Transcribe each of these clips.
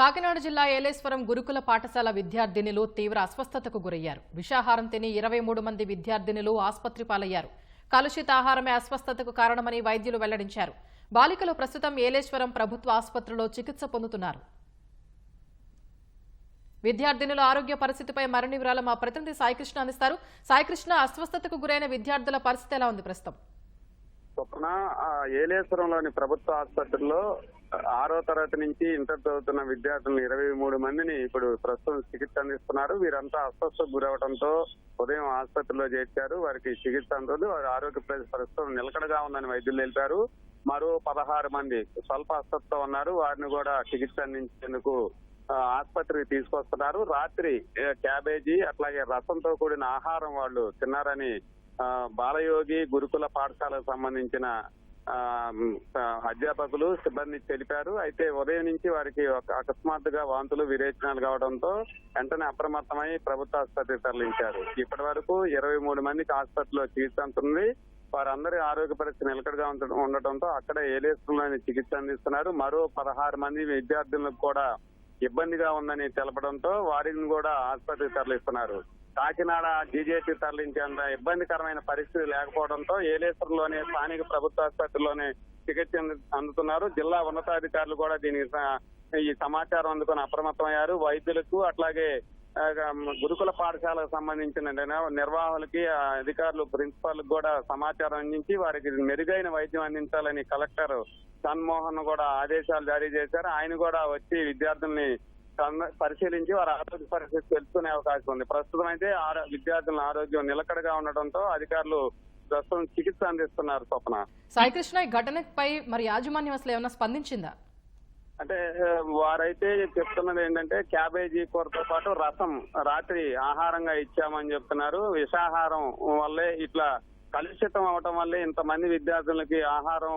కాకినాడ జిల్లా ఏలేశ్వరం గురుకుల పాఠశాల విద్యార్థినిలు తీవ్ర అస్వస్థతకు గురయ్యారు. విషాహారం తిని ఇరవై మూడు మంది విద్యార్థినులు ఆసుపత్రి పాలయ్యారు. కలుషిత ఆహారమే అస్వస్థతకు కారణమని వైద్యులు వెల్లడించారు. బాలికలు ప్రస్తుతం ఏలేశ్వరం ప్రభుత్వ ఆసుపత్రిలో చికిత్స పొందుతున్నారు. విద్యార్థినుల ఆరోగ్య పరిస్థితిపై మరిన్ని వివరాలు మా ప్రతినిధి సాయికృష్ణ అందిస్తారు. సాయికృష్ణ అస్వస్థతకు గురైన విద్యార్థుల పరిస్థితి ఎలా ఉంది ప్రస్తుతం? చొప్పున ఏలేశ్వరంలోని ప్రభుత్వ ఆసుపత్రిలో ఆరో తరగతి నుంచి ఇంటర్ చదువుతున్న విద్యార్థులను ఇరవై మూడు మందిని ఇప్పుడు ప్రస్తుతం చికిత్స అందిస్తున్నారు. వీరంతా అస్వస్థకు గురవడంతో ఉదయం ఆసుపత్రిలో చేర్చారు. వారికి చికిత్స అందరు వారి ఆరోగ్య ప్రస్తుతం నిలకడగా ఉందని వైద్యులు తెలిపారు. మరో పదహారు మంది స్వల్ప అస్వస్థ ఉన్నారు. వారిని కూడా చికిత్స అందించేందుకు ఆసుపత్రికి తీసుకొస్తున్నారు. రాత్రి క్యాబేజీ అట్లాగే రసంతో కూడిన ఆహారం వాళ్ళు తిన్నారని బాలయోగి గురుకుల పాఠశాలకు సంబంధించిన అధ్యాపకులు సిబ్బంది తెలిపారు. అయితే ఉదయం నుంచి వారికి ఒక అకస్మాత్తుగా వాంతులు విరేచనాలు కావడంతో వెంటనే అప్రమత్తమై ప్రభుత్వ ఆసుపత్రికి తరలించారు. ఇప్పటి వరకు ఇరవై మూడు మందికి ఆసుపత్రిలో చికిత్స అందుతుంది. వారందరి ఆరోగ్య పరిస్థితి నిలకడగా ఉండటంతో అక్కడ ఏలేశ్వరంలోని చికిత్స అందిస్తున్నారు. మరో పదహారు మంది విద్యార్థులకు కూడా ఇబ్బందిగా ఉందని తెలపడంతో వారిని కూడా ఆసుపత్రికి తరలిస్తున్నారు. కాకినాడ జీజేసీ తరలించేంత ఇబ్బందికరమైన పరిస్థితి లేకపోవడంతో ఏలేశ్వరంలోనే స్థానిక ప్రభుత్వ ఆసుపత్రిలోనే చికిత్స అందుతున్నారు. జిల్లా ఉన్నతాధికారులు కూడా దీనికి ఈ సమాచారం అందుకొని అప్రమత్తమయ్యారు. వైద్యులకు అట్లాగే గురుకుల పాఠశాలకు సంబంధించిన నిర్వాహకులకి అధికారులు ప్రిన్సిపాల్ కూడా సమాచారం అందించి వారికి మెరుగైన వైద్యం అందించాలని కలెక్టర్ చన్మోహన్ కూడా ఆదేశాలు జారీ చేశారు. ఆయన కూడా వచ్చి విద్యార్థుల్ని పరిశీలించి వారి ఆరోగ్య పరిస్థితి తెలుసుకునే అవకాశం ఉంది. ప్రస్తుతం అయితే విద్యార్థుల ఆరోగ్యం నిలకడగా ఉండడంతో అధికారులు ప్రస్తుతం చికిత్స అందిస్తున్నారు స్వప్న. సాయికృష్ణ ఈ ఘటనపై మరి యాజమాన్యం అసలు ఏమైనా స్పందించిందా? అంటే వారైతే చెప్తున్నది ఏంటంటే క్యాబేజీ కూరతో పాటు రసం రాత్రి ఆహారంగా ఇచ్చామని చెప్తున్నారు. విషాహారం వల్లే ఇట్లా కలుషితం అవటం వల్లే ఇంతమంది విద్యార్థులకి ఆహారం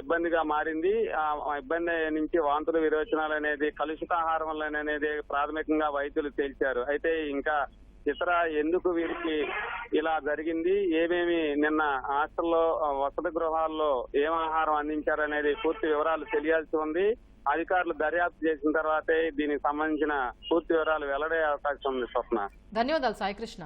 ఇబ్బందిగా మారింది. ఆ ఇబ్బంది నుంచి వాంతులు విరోచనాలు అనేది కలుషిత ఆహారం వల్ల అనేది ప్రాథమికంగా వైద్యులు తేల్చారు. అయితే ఇంకా ఇతర ఎందుకు వీరికి ఇలా జరిగింది? ఏమేమి నిన్న హాస్టల్లో వసతి గృహాల్లో ఏం ఆహారం అందించారనేది పూర్తి వివరాలు తెలియాల్సి ఉంది. అధికారులు దర్యాప్తు చేసిన తర్వాతే దీనికి సంబంధించిన పూర్తి వివరాలు వెల్లడే అవకాశం ఉంది స్వప్న. ధన్యవాదాలు సాయికృష్ణ.